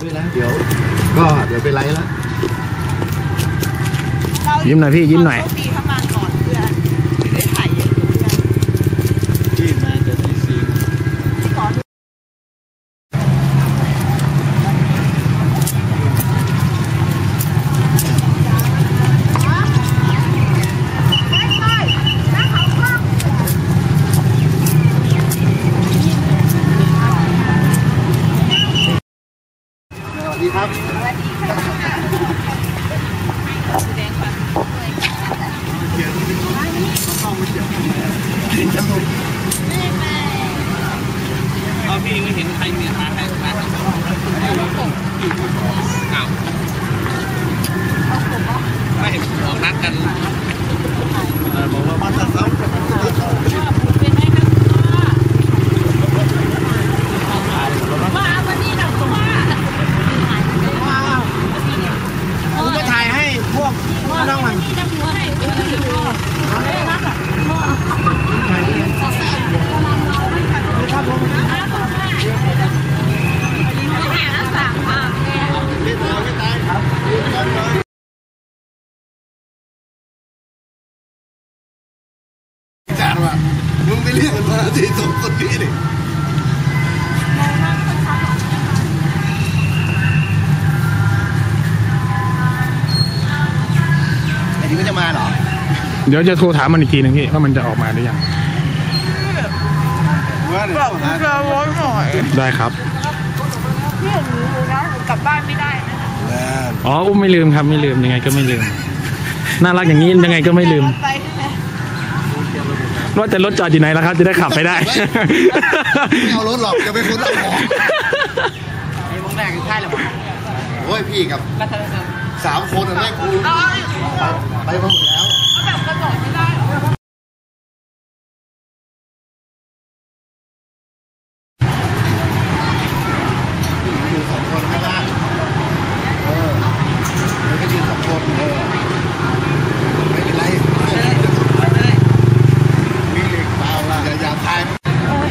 ด้วยนะเดี๋ยวก็เดี๋ยวไปไลฟ์แล้วยิ้มหน่อยพี่ยิ้มหน่อย โชคดีเข้ามาก่อนเพื่อนได้ถ่ายเยอะอยู่เพื่อน ที่มาจะที่สี่ ขอดู สวัสดีครับเอาพี่ไม่เห็นใครเนี่ยมาให้มาให้อ้าวไม่เห็นบอกนัดกันเออบอกว่าบ้านตัดเสา ผมจะถ่ายให้พวกน้องมัน จานว่ะมึงไปเรียกมันมา ที่สองคนนี้ดิไอ้นี่ก็จะมาเหรอ เดี๋ยวจะโทรถามมันอีกทีหนึงพี่ว่ามันจะออกมาหรือยังบอกคุณจะร้อยหน่อยได้ครับ พี่หนูรู้นะหนูกลับบ้านไม่ได้นะอ๋ออุ้มไม่ลืมครับไม่ลืมยังไงก็ไม่ลืม น่ารักอย่างนี้ยังไงก็ไม่ลืมไป ว่าแต่รถจอดอยู่ไหนแล้วครับ จะได้ขับไปได้ ไม่เอารถหรอกจะไปคนเอาของไอ้วงแรกคือค่ายหรอวะโอ้ยพี่กับสามคนอันแรกกูเอาเอาไปมาหมดแล้วแบบกระโดดไม่ได้เหรอ อยู่สองคนข้างล่างเออแล้วก็ยืนสองคนเออไม่เป็นไรมีเหล็กเปล่าล่ะอย่าอย่าถ่าย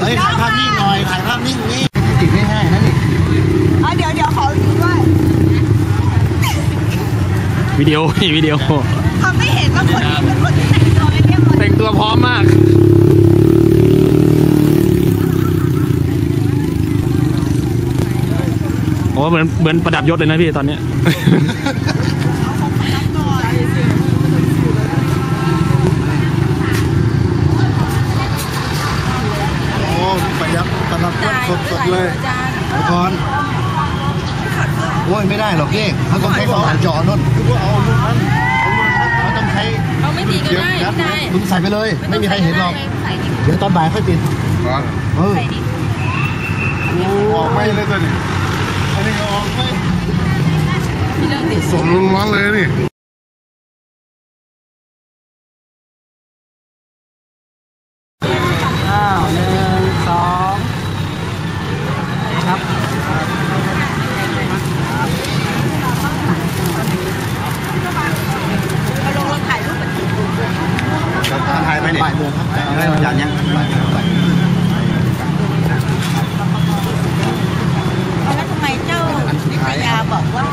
เฮ้ยถ่ายภาพนิ่งหน่อยถ่ายภาพนิ่งนี่ติดง่ายๆนะนี่ อะเดี๋ยวเดี๋ยวขอดูด้วย วิดีโอพี่วิดีโอเขาไม่เห็นว่าคนนี้เป็นคนที่แต่งตัวไม่เรียบร้อยแต่งตัวพร้อมมากโอ้เหมือนเหมือนประดับยศเลยนะพี่ตอนเนี้ยโอ้ประยับประดับสดสดๆเลยอุปกรณ์ โอ้ยไม่ได้หรอกเก้เขาต้องใช้สว่านจอนุ่นเอาลูกนั้นเขาต้องใช้เอาไม่ตีก็ได้เยวได้มึงใส่ไปเลย ไม่มีใครเห็นหรอก เดี๋ยวตอนบ่ายค่อยติดเออออกไม่เลยตัวนี้อันนี้ก็ออกไม่สมร้อนเลยนี่ อ้าวหนึ่งสองครับ มาลงรถถ่ายรูปแบบนี้ ถ่ายไปเนี่ยบ่ายโมงครับได้ยันยังบ่ายโมงบ่ายโมง แล้วทำไมเจ้านิตยาบอกว่า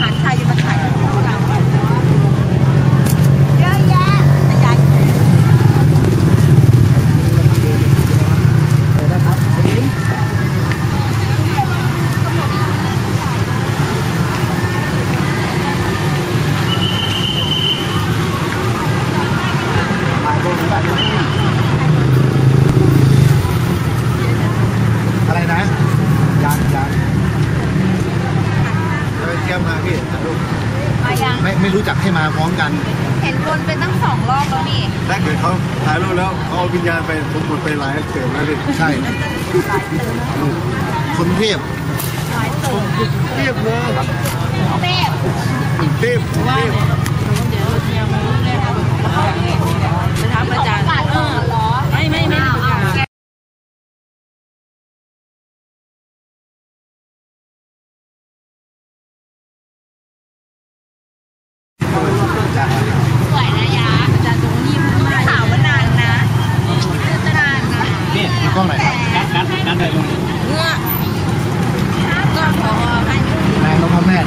หารไทยจะมาถ่ายรูปของเราเยอะแยะแต่ยาย อะไรนะยังยังเออเตรียมมาพี่ถ่ายรูป มายัง ไม่ไม่รู้จักให้มา พร้อมกัน เห็นวนไปตั้งสองรอบแล้วนี่ถ้าเกิดเขาถ่ายรูปแล้วเขาเอาวิญญาณไปผมหมดไปหลายเติมแล้วดิใช่คนเทพเทียบเลยเต้เทียบเทียบไปถามอาจารย์เออไม่ไม่ไม่ได้ประกาศ กล้องไหนครับ นัดนัดเลย เมื่อก็ขอให้ นายนพแม่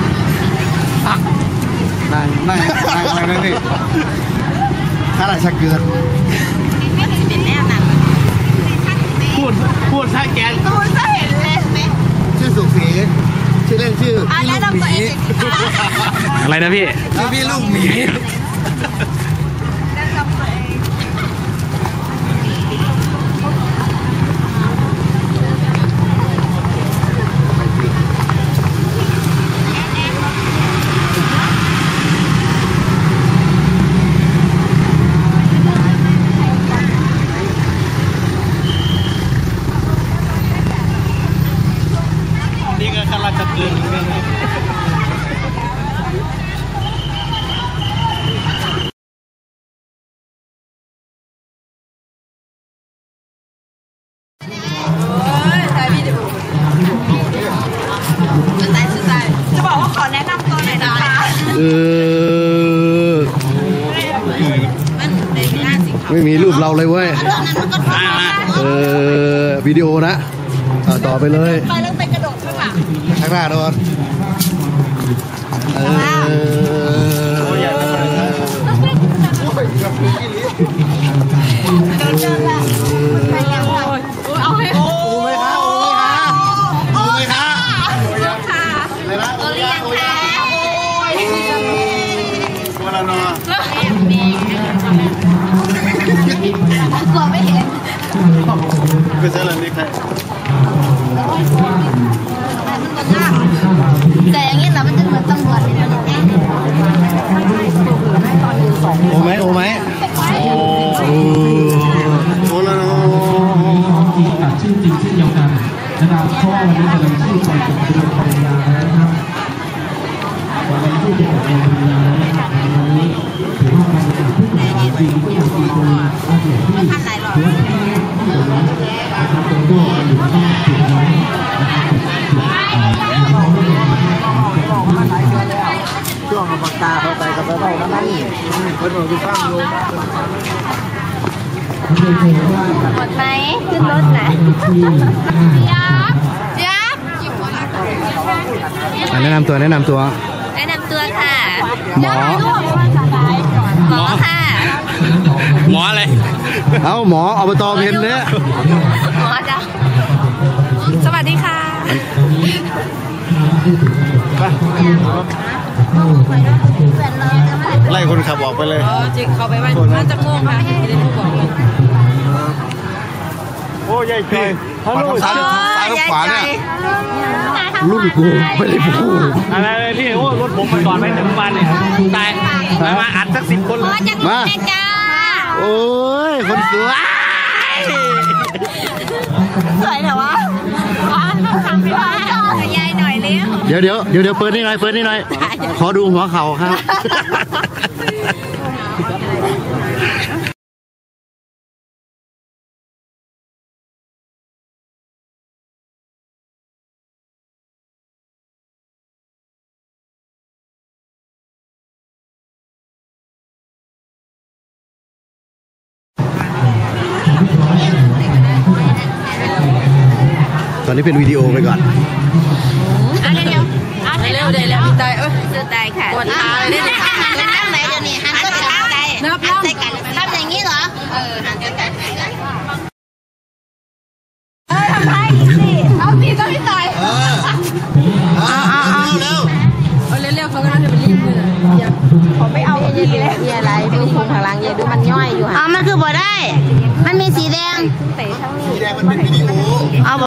นายนายนายอะไรนั่นนี่ ข้าราชการเป็นแน่นั่นพูดพูดถ้าแกตูนจะเห็นเลยไหมชื่อสุขีชื่อเล่นชื่ออะพี่แนะลูกนำหตัวมีเองสิคะอะไรนะพี่ ชื่อพี่ลูกหมี ไม่มีรูปเราเลยเว้ยเออวิดีโอนะอะต่อไปเลย ไปแล้วไปกระโดดข้างหลังข้างหน้าโดนเออ วันนี้ชื่อจะจดทะเบียนปริญญาแล้วนครับวันนี้ถือว่าการประกาศผู้ปรกาศจริงก็ยังมีตัวอาเซียนที่ถือว่าเป็นที่สุดแล้วนะครับตรงตัวอยู่ที่ถูกไว้นะครับช่วงเอาปากกาเข้าไปกับเข้านั่นนี่เพิ่นบอกดูข้างลงหมดไหมขึ้นรถนะยับยับแนะนำตัวแนะนำตัว แนะนำตัวค่ะ หมอ หมอค่ะ หมออะไร เอ้าหมออบตเพนเนี่ยหมอจ้ะสวัสดีค่ะไล่คนขับออกไปเลยอ๋อจริงเขาไปวันน่าจะม่วงค่ะไม่ได้พูดบอกเลย โอ้ยายพี่ปัดทางซ้ายทางซ้ายทางขวาเนี่ยรุ่นกูไม่ได้พูดอะไรเลยพี่โอ้รถผมมาก่อนไม่ถึงวันเนี่ยตายมามาอัดสักสิบคนหมเลอยจากไหนจ้าโอ้ยคนสวยสวยเหรอวะว้าวทำไม่ได้ยายหน่อยเร็วเดี๋ยวเดี๋ยวเดี๋ยวเดี๋ยวเปิดนี่หน่อยเปิดนี่หน่อยขอดูหัวเข่าครับ ตอนนี้เป็นวิดีโอไปก่อนอะเร็วๆอะเร็วเดี๋ยวเร็วตายเอ้ยสุดตายค่ะกดตาเลยเนี่ยหันกันตั้งไหนเดี๋ยวนี้หันก็จะตั้งใจหันใส่กันทำอย่างนี้เหรอ เออหันกันกันเออทำให้สิเอาสิต้องพี่ต่อยเออเอาเอาเอาเร็วเอาเร็วๆเขาก็น่าจะไปรีบเลยผมไม่เอาดีเลยเยียอะไรดูพุงข้างหลังเยียดูมันย่อยอยู่อ๋อมันคือบ่ได้ มันมีสีแดงสีแดงมันเป็นวิดีโอเอาบ่